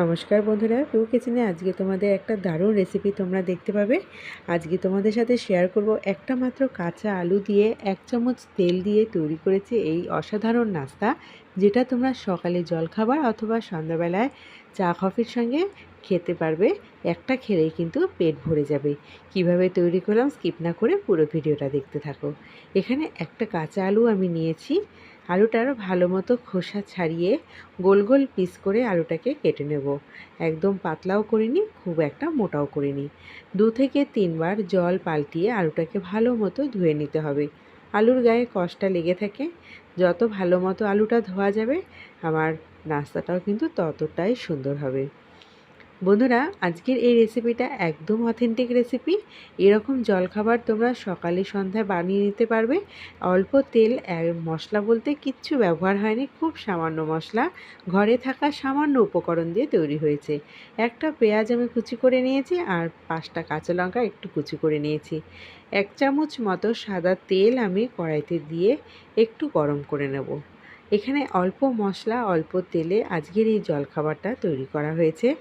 নমস্কার বন্ধুরা, টু কিচেনে আজকে তোমাদের একটা দারুণ রেসিপি তোমরা দেখতে পাবে। আজকে তোমাদের সাথে শেয়ার করব একটা মাত্র কাঁচা আলু দিয়ে এক চামচ তেল দিয়ে তৈরি করেছে এই অসাধারণ নাস্তা, যেটা তোমরা সকালে জলখাবার অথবা সন্ধ্যাবেলায় চা কফির সঙ্গে খেতে পারবে। একটা খেলেই কিন্তু পেট ভরে যাবে। কীভাবে তৈরি করলাম স্কিপ না করে পুরো ভিডিওটা দেখতে থাকো। এখানে একটা কাঁচা আলু আমি নিয়েছি। আলুটার ভালো মতো খোসা ছাড়িয়ে গোল গোল পিস করে আলুটাকে কেটে নেব। একদম পাতলাও করিনি, খুব একটা মোটাও করিনি। দু থেকে তিনবার জল পাল্টিয়ে আলুটাকে ভালো মতো ধুয়ে নিতে হবে। আলুর গায়ে কষটা লেগে থাকে। যত ভালো মতো আলুটা ধোয়া যাবে, আমার নাস্তাটাও কিন্তু ততটাই সুন্দর হবে। বন্ধুরা, আজকের এই রেসিপিটা একদম অথেন্টিক রেসিপি এরকম জলখাবার তোমরা সকালে সন্ধ্যায় বানিয়ে নিতে পারবে। অল্প তেল আর মশলা বলতে কিচ্ছু ব্যবহার হয়নি, খুব সামান্য মশলা। ঘরে থাকা সামান্য উপকরণ দিয়ে তৈরি হয়েছে। একটা পেঁয়াজ আমি কুচি করে নিয়েছি আর পাঁচটা কাঁচা লঙ্কা একটু কুচি করে নিয়েছি। এক চামচ মতো সাদা তেল আমি কড়াইতে দিয়ে একটু গরম করে নেব। এখানে অল্প মশলা, অল্প তেলে আজকের এই জলখাবারটা তৈরি করা হয়েছে।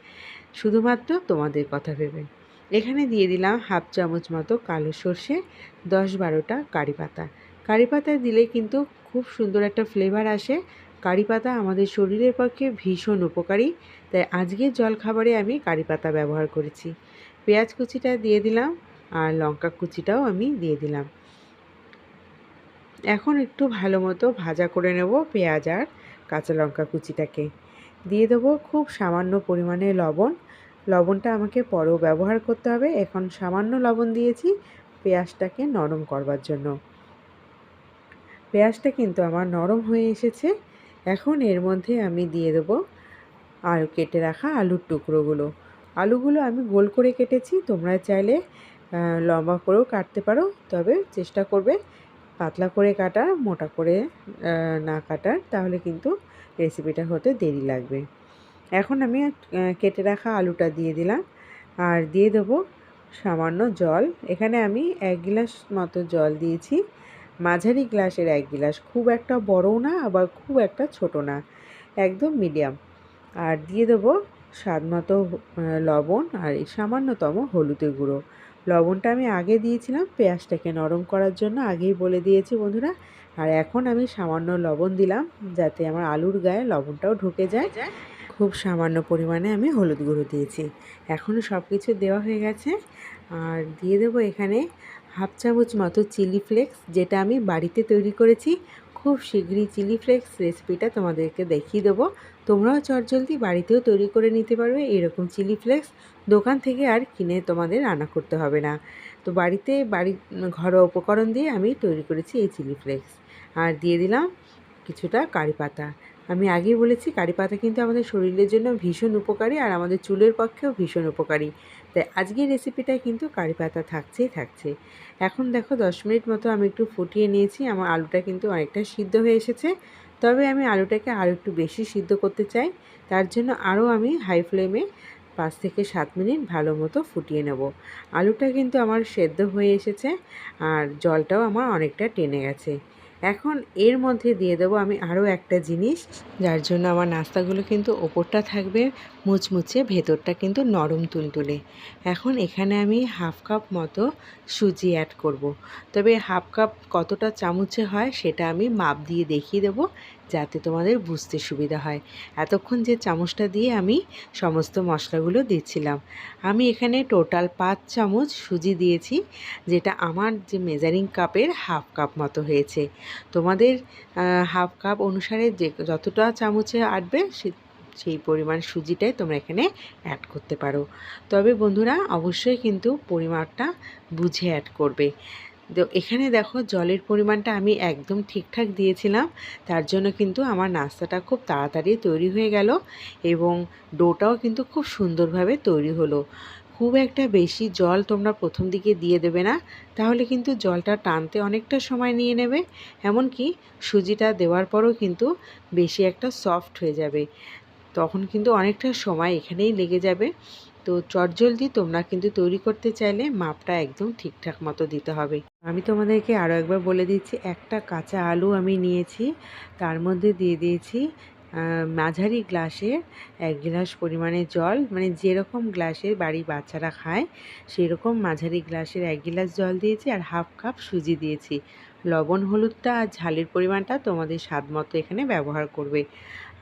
শুধুমাত্র তোমাদের কথা ভেবে। এখানে দিয়ে দিলাম হাফ চামচ মতো কালো সর্ষে, দশ বারোটা কারি পাতা। কারি পাতা দিলে কিন্তু খুব সুন্দর একটা ফ্লেভার আসে। কারি পাতা আমাদের শরীরের পক্ষে ভীষণ উপকারী, তাই আজকের জলখাবারে আমি কারি পাতা ব্যবহার করেছি। পেঁয়াজ কুচিটা দিয়ে দিলাম আর লঙ্কা কুচিটাও আমি দিয়ে দিলাম। এখন একটু ভালো মতো ভাজা করে নেব পেঁয়াজ আর কাঁচা লঙ্কা কুচিটাকে। দিয়ে দেবো খুব সামান্য পরিমাণে লবণ। লবণটা আমাকে পরেও ব্যবহার করতে হবে। এখন সামান্য লবণ দিয়েছি পেঁয়াজটাকে নরম করবার জন্য। পেঁয়াজটা কিন্তু আমার নরম হয়ে এসেছে। এখন এর মধ্যে আমি দিয়ে দেবো আর কেটে রাখা আলুর টুকরোগুলো। আলুগুলো আমি গোল করে কেটেছি। তোমরা চাইলে লম্বা করেও কাটতে পারো, তবে চেষ্টা করবে পাতলা করে কাটার মোটা করে না কাটার তাহলে কিন্তু রেসিপিটা হতে দেরি লাগবে। এখন আমি কেটে রাখা আলুটা দিয়ে দিলাম। আর দিয়ে দেবো সামান্য জল। এখানে আমি এক গ্লাস মতো জল দিয়েছি। মাঝারি গ্লাসের এক গ্লাস। খুব একটা বড়ও না, আবার খুব একটা ছোট না। একদম মিডিয়াম আর দিয়ে দেবো স্বাদ মতো লবণ আর সামান্যতম হলুদের গুঁড়ো। লবণটা আমি আগে দিয়েছিলাম, পেঁয়াজটাকে নরম করার জন্য আগেই বলে দিয়েছি বন্ধুরা। আর এখন আমি সামান্য লবণ দিলাম, যাতে আমার আলুর গায়ে লবণটাও ঢুকে যায়। খুব সামান্য পরিমাণে আমি হলুদ গুঁড়ো দিয়েছি। এখনও সব কিছু দেওয়া হয়ে গেছে। আর দিয়ে দেবো এখানে হাফ চামচ মতো চিলি ফ্লেক্স, যেটা আমি বাড়িতে তৈরি করেছি। খুব শীঘ্রই চিলি ফ্লেক্স রেসিপিটা তোমাদেরকে দেখিয়ে দেবো। তোমরাও চটজলদি বাড়িতেও তৈরি করে নিতে পারবে এরকম চিলি ফ্লেক্স। দোকান থেকে আর কিনে তোমাদের রান্না করতে হবে না। তো বাড়িতে বাড়ির ঘরোয়া উপকরণ দিয়ে আমি তৈরি করেছি এই চিলি ফ্লেক্স। আর দিয়ে দিলাম কিছুটা কারি পাতা। আমি আগেই বলেছি কারি পাতা কিন্তু আমাদের শরীরের জন্য ভীষণ উপকারী আর আমাদের চুলের পক্ষেও ভীষণ উপকারী। তাই আজকের রেসিপিটায় কিন্তু কারি পাতা থাকছেই থাকছে। এখন দেখো দশ মিনিট মতো আমি একটু ফুটিয়ে নিয়েছি। আমার আলুটা কিন্তু অনেকটা সিদ্ধ হয়ে এসেছে। তবে আমি আলুটাকে আরও একটু বেশি সিদ্ধ করতে চাই। তার জন্য আরও আমি হাই ফ্লেমে পাঁচ থেকে সাত মিনিট ভালো মতো ফুটিয়ে নেব। আলুটা কিন্তু আমার সেদ্ধ হয়ে এসেছে আর জলটাও আমার অনেকটা টেনে গেছে। এখন এর মধ্যে দিয়ে দেবো আমি আরও একটা জিনিস, যার জন্য আমার নাস্তাগুলো কিন্তু ওপরটা থাকবে, মুচমুচে ভেতরটা কিন্তু নরম তুলতুলে। এখন এখানে আমি হাফ কাপ মতো সুজি অ্যাড করব। তবে হাফ কাপ কতটা চামচে হয় সেটা আমি মাপ দিয়ে দেখিয়ে দেবো। যাতে তোমাদের বুঝতে সুবিধা হয়। এতক্ষণ যে চামচটা দিয়ে আমি সমস্ত মশলাগুলো দিচ্ছিলাম। আমি এখানে টোটাল পাঁচ চামচ সুজি দিয়েছি, যেটা আমার যে মেজারিং কাপের হাফ কাপ মতো হয়েছে। তোমাদের হাফ কাপ অনুসারে যে যতটা চামচে আটবে সে, সেই পরিমাণ সুজিটাই তোমরা এখানে অ্যাড করতে পারো। তবে বন্ধুরা, অবশ্যই কিন্তু পরিমাণটা বুঝে অ্যাড করবে। এখানে দেখো জলের পরিমাণটা আমি একদম ঠিকঠাক দিয়েছিলাম, তার জন্য কিন্তু আমার নাস্তাটা খুব তাড়াতাড়ি তৈরি হয়ে গেল এবং ডোটাও কিন্তু খুব সুন্দরভাবে তৈরি হলো। খুব একটা বেশি জল তোমরা প্রথম দিকে দিয়ে দেবে না, তাহলে কিন্তু জলটা টানতে অনেকটা সময় নিয়ে নেবে, এমনকি সুজিটা দেওয়ার পরও কিন্তু বেশি একটা সফট হয়ে যাবে, তখন কিন্তু অনেকটা সময় এখানেই লেগে যাবে। তো চটজলদি তোমরা কিন্তু তৈরি করতে চাইলে মাপটা একদম ঠিকঠাক মতো দিতে হবে। আমি তোমাদেরকে আরও একবার বলে দিচ্ছি, একটা কাঁচা আলু আমি নিয়েছি, তার মধ্যে দিয়ে দিয়েছি মাঝারি গ্লাসে এক গ্লাস পরিমাণে জল মানে যেরকম গ্লাসে বাড়ির বাচ্চারা খায়, সেরকম মাঝারি গ্লাসের এক গ্লাস জল দিয়েছি আর হাফ কাপ সুজি দিয়েছি। লবণ, হলুদটা আর ঝালের পরিমাণটা তোমাদের স্বাদ মতো এখানে ব্যবহার করবে।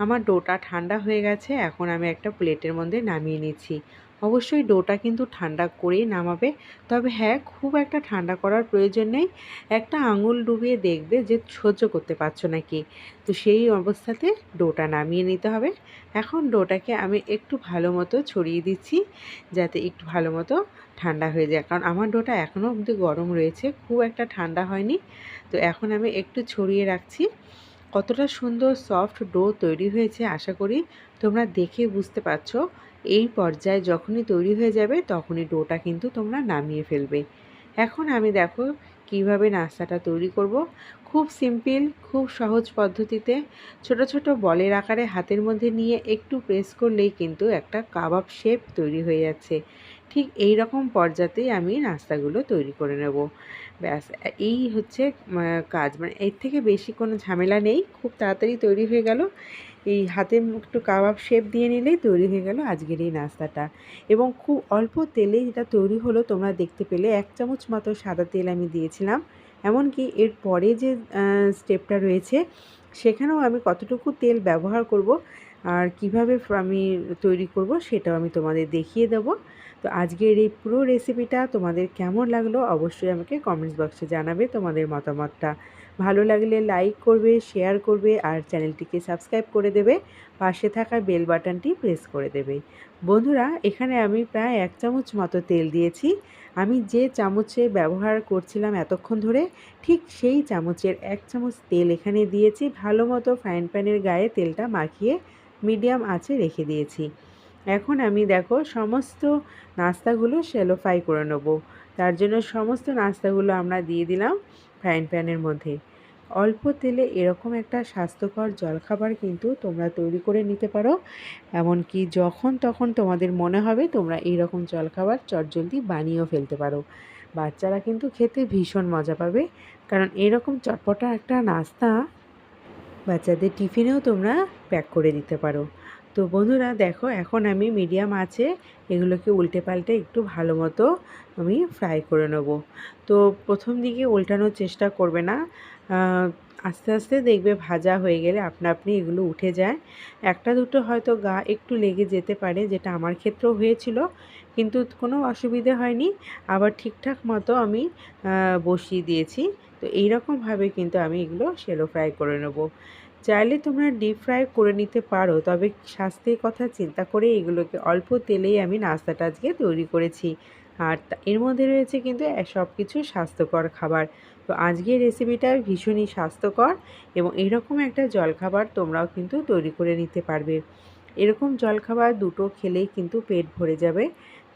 আমার ডোটা ঠান্ডা হয়ে গেছে, এখন আমি একটা প্লেটের মধ্যে নামিয়ে নিচ্ছি। অবশ্যই ডোটা কিন্তু ঠান্ডা করেই নামাবে। তবে হ্যাঁ খুব একটা ঠান্ডা করার প্রয়োজন নেই। একটা আঙুল ডুবিয়ে দেখবে যে সহ্য করতে পারছ নাকি। তো সেই অবস্থাতে ডোটা নামিয়ে নিতে হবে। এখন ডোটাকে আমি একটু ভালো মতো ছড়িয়ে দিচ্ছি, যাতে একটু ভালো মতো ঠান্ডা হয়ে যায়। কারণ আমার ডোটা এখনও অবধি গরম রয়েছে, খুব একটা ঠান্ডা হয়নি। তো এখন আমি একটু ছড়িয়ে রাখছি। কতটা সুন্দর সফট ডো তৈরি হয়েছে আশা করি তোমরা দেখে বুঝতে পারছ। এই পর্যায়ে যখনই তৈরি হয়ে যাবে তখনই ডোটা কিন্তু তোমরা নামিয়ে ফেলবে। এখন আমি দেখো কীভাবে নাস্তাটা তৈরি করব। খুব সিম্পল, খুব সহজ পদ্ধতিতে ছোট ছোট বলের আকারে হাতের মধ্যে নিয়ে একটু প্রেস করলেই কিন্তু একটা কাবাব শেপ তৈরি হয়ে যাচ্ছে। ঠিক এই রকম পর্যাতেই আমি নাস্তাগুলো তৈরি করে নেব। ব্যাস এই হচ্ছে কাজ। মানে এর থেকে বেশি কোনো ঝামেলা নেই। খুব তাড়াতাড়ি তৈরি হয়ে গেল। এই হাতে একটু কাবাব শেপ দিয়ে নিলেই তৈরি হয়ে গেল আজকের এই নাস্তাটা। এবং খুব অল্প তেলে যেটা তৈরি হলো তোমরা দেখতে পেলে, এক চামচ মতো সাদা তেল আমি দিয়েছিলাম। এমনকি এর পরে যে স্টেপটা রয়েছে, সেখানেও আমি কতটুকু তেল ব্যবহার করব আর কীভাবে আমি তৈরি করব সেটাও আমি তোমাদের দেখিয়ে দেবো। তো আজকের এই পুরো রেসিপিটা তোমাদের কেমন লাগল অবশ্যই আমাকে কমেন্টস বক্সে জানাবে। তোমাদের মতামতটা ভালো লাগলে লাইক করবে শেয়ার করবে আর চ্যানেলটিকে সাবস্ক্রাইব করে দেবে। পাশে থাকা বেল বাটনটি প্রেস করে দেবে। বন্ধুরা, এখানে আমি প্রায় এক চামচ মতো তেল দিয়েছি। আমি যে চামচে ব্যবহার করছিলাম এতক্ষণ ধরে, ঠিক সেই চামচের এক চামচ তেল এখানে দিয়েছি। ভালো মতো ফ্রাইন প্যানের গায়ে তেলটা মাখিয়ে মিডিয়াম আঁচে রেখে দিয়েছি। এখন আমি দেখো সমস্ত নাস্তাগুলো শ্যালো ফ্রাই করে নেব। তার জন্য সমস্ত নাস্তাগুলো আমরা দিয়ে দিলাম ফ্রাইং প্যানের মধ্যে। অল্প তেলে এরকম একটা স্বাস্থ্যকর জলখাবার কিন্তু তোমরা তৈরি করে নিতে পারো। এমনকি যখন তখন তোমাদের মনে হবে তোমরা এইরকম জলখাবার চটজলদি বানিয়েও ফেলতে পারো। বাচ্চারা কিন্তু খেতে ভীষণ মজা পাবে। কারণ এরকম চটপটা একটা নাস্তা বাচ্চাদের টিফিনেও তোমরা প্যাক করে দিতে পারো। তো বন্ধুরা দেখো, এখন আমি মিডিয়াম আছে, এগুলোকে উল্টে পাল্টে একটু ভালো মতো আমি ফ্রাই করে নেব। তো প্রথম দিকে উল্টানোর চেষ্টা করবে না। আস্তে আস্তে দেখবে ভাজা হয়ে গেলে আপনা আপনি এগুলো উঠে যায়। একটা দুটো হয়তো গা একটু লেগে যেতে পারে, যেটা আমার ক্ষেত্রেও হয়েছিল, কিন্তু কোনো অসুবিধে হয়নি। আবার ঠিকঠাক মতো আমি বসিয়ে দিয়েছি। তো এইরকমভাবে কিন্তু আমি এগুলো সেলো ফ্রাই করে নেব। চাইলে তোমরা ডিপ ফ্রাই করে নিতে পারো, তবে স্বাস্থ্যের কথা চিন্তা করে এগুলোকে অল্প তেলেই আমি নাস্তাটা আজকে তৈরি করেছি। আর এর মধ্যে রয়েছে কিন্তু সব কিছু স্বাস্থ্যকর খাবার। তো আজকের রেসিপিটা ভীষণই স্বাস্থ্যকর এবং এরকম একটা জলখাবার তোমরাও কিন্তু তৈরি করে নিতে পারবে। এরকম জলখাবার দুটো খেলেই কিন্তু পেট ভরে যাবে।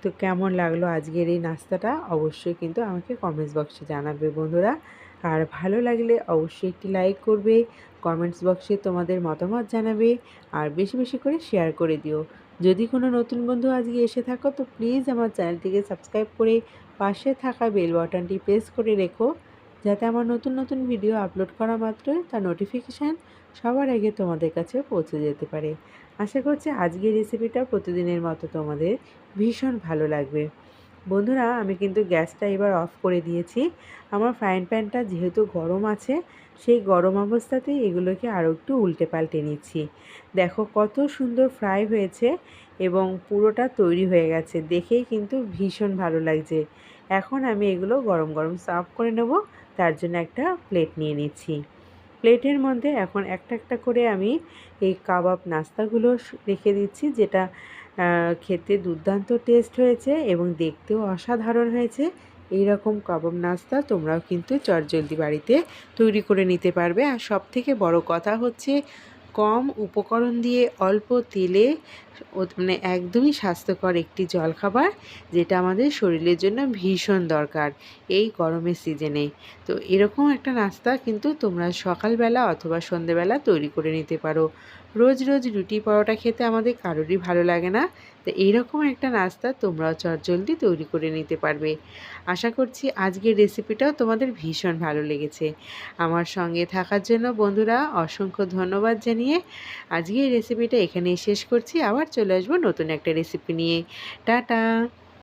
তো কেমন লাগল আজকের এই নাস্তাটা? অবশ্যই কিন্তু আমাকে কমেন্টস বক্সে জানাবে বন্ধুরা। আর ভালো লাগলে অবশ্যই একটি লাইক করবে। কমেন্টস বক্সে তোমাদের মতামত জানাবে আর বেশি বেশি করে শেয়ার করে দিও। যদি কোনো নতুন বন্ধু আজকে এসে থাকো, তো প্লিজ আমার চ্যানেলটিকে সাবস্ক্রাইব করে পাশে থাকা বেল বাটনটি প্রেস করে রেখো, যাতে আমার নতুন নতুন ভিডিও আপলোড করা মাত্রই তার নোটিফিকেশান সবার আগে তোমাদের কাছে পৌঁছে যেতে পারে। আশা করছি আজকের রেসিপিটা প্রতিদিনের মতো তোমাদের ভীষণ ভালো লাগবে। বন্ধুরা, আমি কিন্তু গ্যাসটা এবার অফ করে দিয়েছি। আমার ফ্রাইং প্যানটা যেহেতু গরম আছে, সেই গরম অবস্থাতেই এগুলোকে আরও একটু উল্টে পাল্টে নিচ্ছি। দেখো কত সুন্দর ফ্রাই হয়েছে এবং পুরোটা তৈরি হয়ে গেছে। দেখেই কিন্তু ভীষণ ভালো লাগছে। এখন আমি এগুলো গরম গরম সার্ভ করে নেব, তার জন্য একটা প্লেট নিয়ে নিচ্ছি। প্লেটের মধ্যে এখন একটা একটা করে আমি এই কাবাব নাস্তাগুলো রেখে দিচ্ছি, যেটা খেতে দুর্দান্ত টেস্ট হয়েছে এবং দেখতেও অসাধারণ হয়েছে। এই রকম কাবাব নাস্তা তোমরাও কিন্তু চটজলদি বাড়িতে তৈরি করে নিতে পারবে। আর সব থেকে বড় কথা হচ্ছে, কম উপকরণ দিয়ে অল্প তেলে মানে একদমই স্বাস্থ্যকর একটি জলখাবার, যেটা আমাদের শরীরের জন্য ভীষণ দরকার এই গরমের সিজনে তো এরকম একটা নাস্তা কিন্তু তোমরা সকালবেলা অথবা সন্ধেবেলা তৈরি করে নিতে পারো। রোজ রোজ রুটি পরোটা খেতে আমাদের কারোরই ভালো লাগে না। তো এইরকম একটা নাস্তা তোমরাও চটজলদি তৈরি করে নিতে পারবে। আশা করছি আজকের রেসিপিটাও তোমাদের ভীষণ ভালো লেগেছে। আমার সঙ্গে থাকার জন্য বন্ধুরা অসংখ্য ধন্যবাদ জানিয়ে আজকে এই রেসিপিটা এখানেই শেষ করছি। আবার চলে আসব নতুন একটা রেসিপি নিয়ে। টাটা!